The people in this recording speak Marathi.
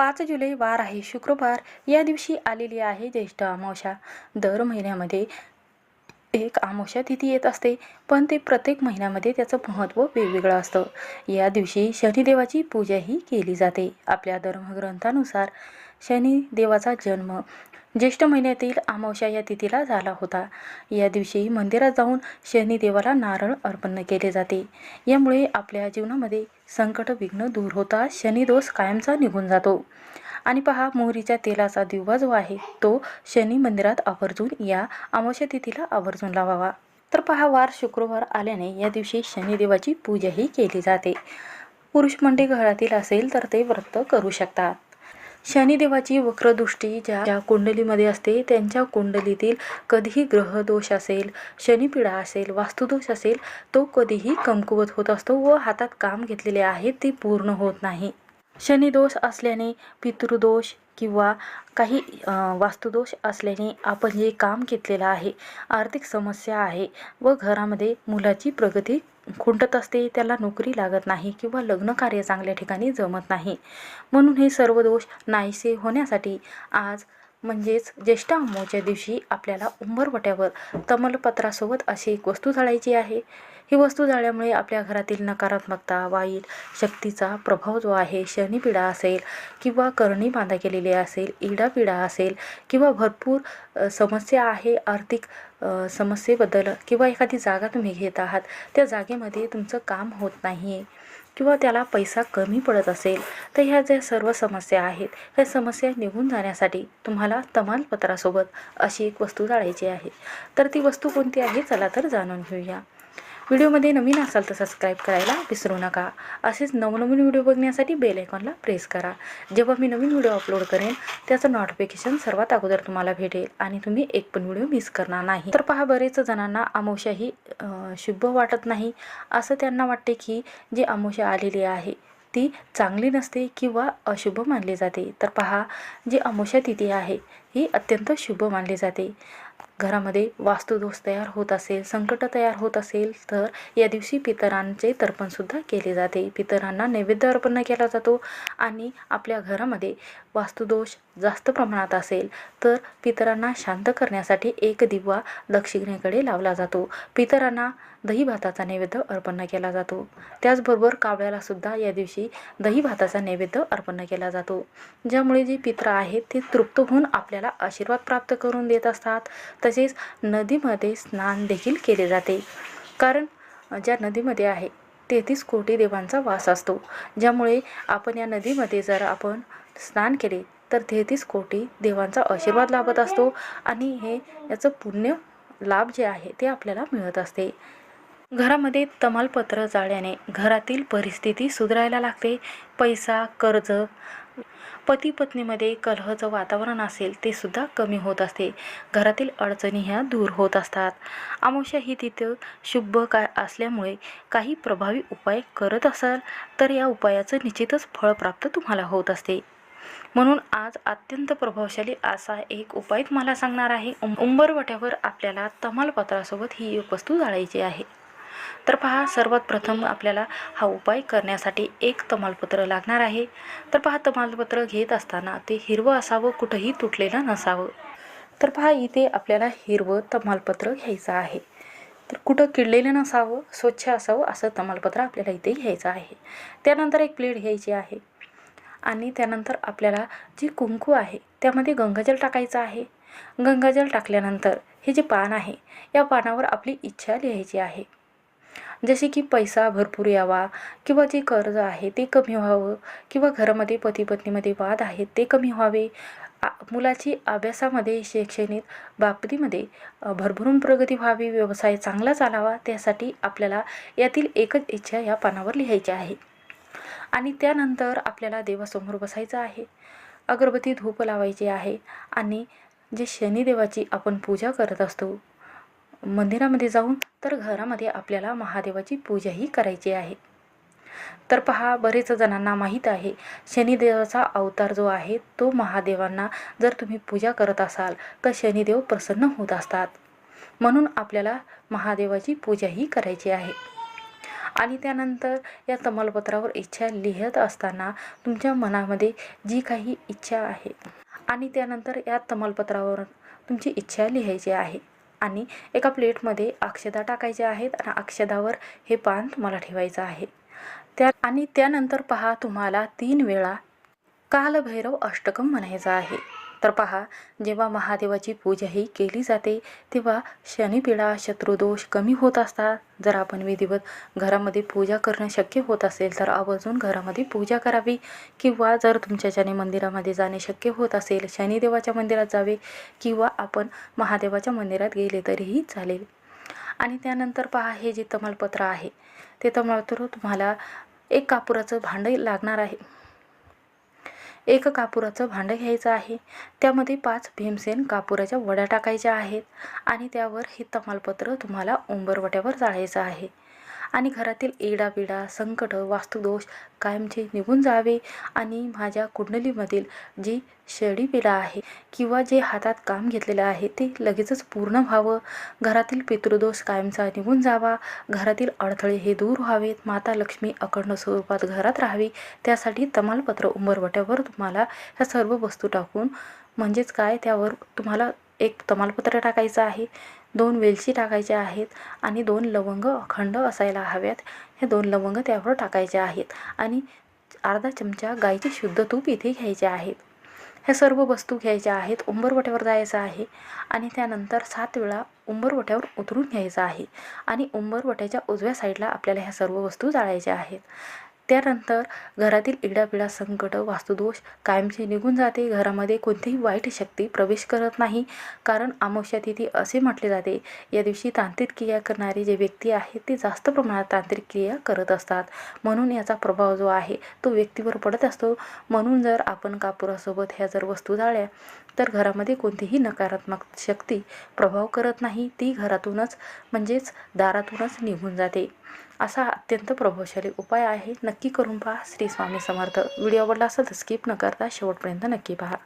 पाच जुलै वार आहे. शुक्रवार या दिवशी आलेली आहे ज्येष्ठ अमावस्या दर महिन्यामध्ये एक अमावस्या तिथी येत असते पण ते प्रत्येक महिन्यामध्ये त्याचं महत्त्व वेगवेगळं असतं. या दिवशी शनिदेवाची पूजाही केली जाते. आपल्या धर्मग्रंथानुसार शनिदेवाचा जन्म ज्येष्ठ महिन्यातील अमावस्या या तिथीला झाला होता. या दिवशी मंदिरात जाऊन शनिदेवाला नारळ अर्पण केले जाते. यामुळे आपल्या जीवनामध्ये संकट विघ्न दूर होता. शनिदोष कायमचा निघून जातो. आणि पहा मोहरीच्या तेलाचा दिवा जो आहे तो शनी मंदिरात आवर्जून या अमावस्या तिथीला आवर्जून लावावा. तर पहा वार शुक्रवार आल्याने या दिवशी शनिदेवाची पूजाही केली जाते. पुरुष मंडळी घरातील असेल तर ते व्रत करू शकतात. शनिदेवाची वक्रदृष्टी ज्या ज्या कुंडलीमध्ये असते त्यांच्या कुंडलीतील कधीही ग्रहदोष असेल शनिपिडा असेल वास्तुदोष असेल तो कधीही कमकुवत होत असतो व हातात काम घेतलेले आहे ते पूर्ण होत नाही. शनिदोष असल्याने पितृदोष किंवा काही वास्तुदोष असल्याने आपण जे काम घेतलेलं आहे. आर्थिक समस्या आहे व घरामध्ये मुलाची प्रगती खुंटत असते त्याला नोकरी लागत नाही किंवा लग्न कार्य चांगल्या ठिकाणी जमत नाही. म्हणून हे सर्व दोष नाहीसे होण्यासाठी आज म्हणजेच ज्येष्ठ अमावस्या दिवशी आपल्याला उंबरवट्यावर तमलपत्रासोबत अशी एक वस्तू जाळायची आहे. ही वस्तू जाळल्यामुळे आपल्या घरातील नकारात्मकता वाईट शक्तीचा प्रभाव जो आहे शनीपिडा असेल किंवा करणी बांधा केलेली असेल इडापिडा असेल किंवा भरपूर समस्या आहे आर्थिक समस्येबद्दल किंवा एखादी जागा तुम्ही घेत आहात त्या जागेमध्ये तुमचं काम होत नाही आहे किंवा त्याला पैसा कमी पडत असेल तर ह्या ज्या सर्व समस्या आहेत ह्या समस्या निघून जाण्यासाठी तुम्हाला तमालपत्रासोबत अशी एक वस्तू जाळायची आहे. तर ती वस्तू कोणती आहे? चला तर जाणून घेऊया. व्हिडिओमध्ये नवीन असाल तर सबस्क्राईब करायला विसरू नका. असेच नवनवीन व्हिडिओ बघण्यासाठी बेल आयकॉनला प्रेस करा. जेव्हा मी नवीन व्हिडिओ अपलोड करेन त्याचं नोटिफिकेशन सर्वात अगोदर तुम्हाला भेटेल आणि तुम्ही एक पण व्हिडिओ मिस करणार नाही. तर पहा बरेच जणांना अमावस्या ही शुभ वाटत नाही. असं त्यांना वाटते की जी अमोशा आलेली आहे ती चांगली नसते किंवा अशुभ मानली जाते. तर पहा जी अमोशा तिथी आहे ही अत्यंत शुभ मानली जाते. घरामध्ये वास्तुदोष तयार होत असेल संकट तयार होत असेल तर या दिवशी पितरांचे तर्पणसुद्धा केले जाते. पितरांना नैवेद्य अर्पण केला जातो आणि आपल्या घरामध्ये वास्तुदोष जास्त प्रमाणात असेल तर पितरांना शांत करण्यासाठी एक दिवा दक्षिणेकडे लावला जातो. पितरांना दही भाताचा नैवेद्य अर्पण केला जातो. त्याचबरोबर कावळ्याला सुद्धा या दिवशी दही भाताचा नैवेद्य अर्पण केला जातो. ज्यामुळे जे पित्र आहेत ते तृप्त होऊन आपल्याला आशीर्वाद प्राप्त करून देत असतात. तसेच नदीमध्ये स्नान देखील केले जाते. कारण ज्या नदीमध्ये आहे तेहतीस कोटी देवांचा वास असतो. ज्यामुळे आपण या नदीमध्ये जर आपण स्नान केले तर तेहतीस कोटी देवांचा आशीर्वाद लाभत असतो. आणि हे याचं पुण्य लाभ जे आहे ते आपल्याला मिळत असते. घरामध्ये तमालपत्र जाळल्याने घरातील परिस्थिती सुधारायला लागते. पैसा कर्ज पती पत्नीमध्ये कलहचं वातावरण असेल ते सुद्धा कमी होत असते. घरातील अडचणी ह्या दूर होत असतात. अमावस्या ही तिथं शुभ काय असल्यामुळे काही प्रभावी उपाय करत असाल तर या उपायाचं निश्चितच फळ प्राप्त तुम्हाला होत असते. म्हणून आज अत्यंत प्रभावशाली असा एक उपाय तुम्हाला सांगणार आहे. उंबरवट्यावर आपल्याला तमालपत्रासोबत ही एक वस्तू जाळायची आहे. तर पहा सर्वात प्रथम आपल्याला हा उपाय करण्यासाठी एक तमालपत्र लागणार आहे. तर पहा तमालपत्र घेत असताना ते हिरवं असावं कुठंही तुटलेलं नसावं. तर पहा इथे आपल्याला हिरवं तमालपत्र घ्यायचं आहे. तर कुठं किडलेलं नसावं स्वच्छ असावं असं तमालपत्र आपल्याला इथे घ्यायचं आहे. त्यानंतर एक प्लेट घ्यायची आहे. आणि त्यानंतर आपल्याला जी कुंकू आहे त्यामध्ये गंगाजल टाकायचं आहे. गंगाजल टाकल्यानंतर हे जे पान आहे या पानावर आपली इच्छा लिहायची आहे. जसे की पैसा भरपूर यावा किंवा जे कर्ज आहे ते कमी व्हावं किंवा घरामध्ये पती पत्नीमध्ये वाद आहेत ते कमी व्हावे. आ मुलाची अभ्यासामध्ये शैक्षणिक बाबतीमध्ये भरभरून प्रगती व्हावी व्यवसाय चांगला चालावा त्यासाठी आपल्याला यातील एकच इच्छा या पानावर लिहायची आहे. आणि त्यानंतर आपल्याला देवासमोर बसायचं आहे. अगरबत्ती धूप लावायची आहे आणि जे शनिदेवाची आपण पूजा करत असतो मंदिरामध्ये जाऊन तर घरामध्ये आपल्याला महादेवाची पूजाही करायची आहे. तर पहा बरेच जणांना माहीत आहे शनिदेवाचा अवतार जो आहे तो महादेवांना जर तुम्ही पूजा करत असाल तर शनिदेव प्रसन्न होत असतात. म्हणून आपल्याला महादेवाची पूजाही करायची आहे. आणि त्यानंतर या तमालपत्रावर इच्छा लिहित असताना तुमच्या मनामध्ये जी काही इच्छा आहे आणि त्यानंतर या तमालपत्रावर तुमची इच्छा लिहायची आहे. आणि एका प्लेटमध्ये अक्षदा टाकायच्या आहेत आणि अक्षदावर हे पान तुम्हाला ठेवायचं आहे. त्या आणि त्यानंतर पहा तुम्हाला तीन वेळा कालभैरव अष्टकम म्हणायचं आहे. तर पहा जेव्हा महादेवाची पूजा ही केली जाते तेव्हा शनिपीडा शत्रुदोष कमी होत असतात. जर आपण विधिवत घरामध्ये पूजा करणं शक्य होत असेल तर आवर्जून घरामध्ये पूजा करावी. किंवा जर तुमच्या मंदिरामध्ये जाणे शक्य होत असेल शनिदेवाच्या मंदिरात जावे किंवा आपण महादेवाच्या मंदिरात गेले तरीही चालेल. आणि त्यानंतर पहा हे जे तमालपत्र आहे ते तमालपत्र तुम्हाला एक कापुराचं भांडं लागणार आहे. एक कापुराचं भांडं घ्यायचं आहे. त्यामध्ये पाच भीमसेन कापुराच्या वड्या टाकायच्या आहेत आणि त्यावर हे तमालपत्र तुम्हाला उंबरवट्यावर जाळायचं आहे. आणि घरातील एडाबिडा संकट वास्तुदोष कायमचे निघून जावे आणि माझ्या कुंडलीमधील जी पिढा आहे किंवा जे हातात काम घेतलेलं आहे ते लगेचच पूर्ण व्हावं. घरातील पितृदोष कायमचा निघून जावा. घरातील अडथळे हे दूर व्हावेत. माता लक्ष्मी अखंड स्वरूपात घरात राहावी. त्यासाठी तमालपत्र उंबरवट्यावर तुम्हाला ह्या सर्व वस्तू टाकून म्हणजेच काय? त्यावर तुम्हाला एक तमालपत्र टाकायचं आहे. दोन वेलची टाकायच्या आहेत आणि दोन लवंग अखंड असायला हव्यात. हे दोन लवंग त्यावर टाकायचे आहेत आणि अर्धा चमचा गाईचे शुद्ध तूप इथे घ्यायचे आहेत. ह्या सर्व वस्तू घ्यायच्या आहेत उंबरवट्यावर जायचं आहे आणि त्यानंतर सात वेळा उंबरवट्यावर उतरून घ्यायचं आहे आणि उंबरवट्याच्या उजव्या साईडला आपल्याला ह्या सर्व वस्तू जाळायच्या आहेत. त्यानंतर घरातील इडापिडा संकट वास्तुदोष कायमचे निघून जाते. घरामध्ये कोणतीही वाईट शक्ती प्रवेश करत नाही. कारण अमावस्या तिथी असे म्हटले जाते या दिवशी तांत्रिक क्रिया करणारे जे व्यक्ती आहेत ते जास्त प्रमाणात तांत्रिक क्रिया करत असतात. म्हणून याचा प्रभाव जो आहे तो व्यक्तीवर पडत असतो. म्हणून जर आपण कापुरासोबत ह्या जर वस्तू जाळल्या तर घरामध्ये कोणतीही नकारात्मक शक्ती प्रभाव करत नाही. ती घरातूनच म्हणजेच दारातूनच निघून जाते. असा अत्यंत प्रभावशाली उपाय आहे. नक्की करून पहा. श्री स्वामी समर्थ. व्हिडिओ आवडला असेल तर स्किप न करता शेवटपर्यंत नक्की पहा.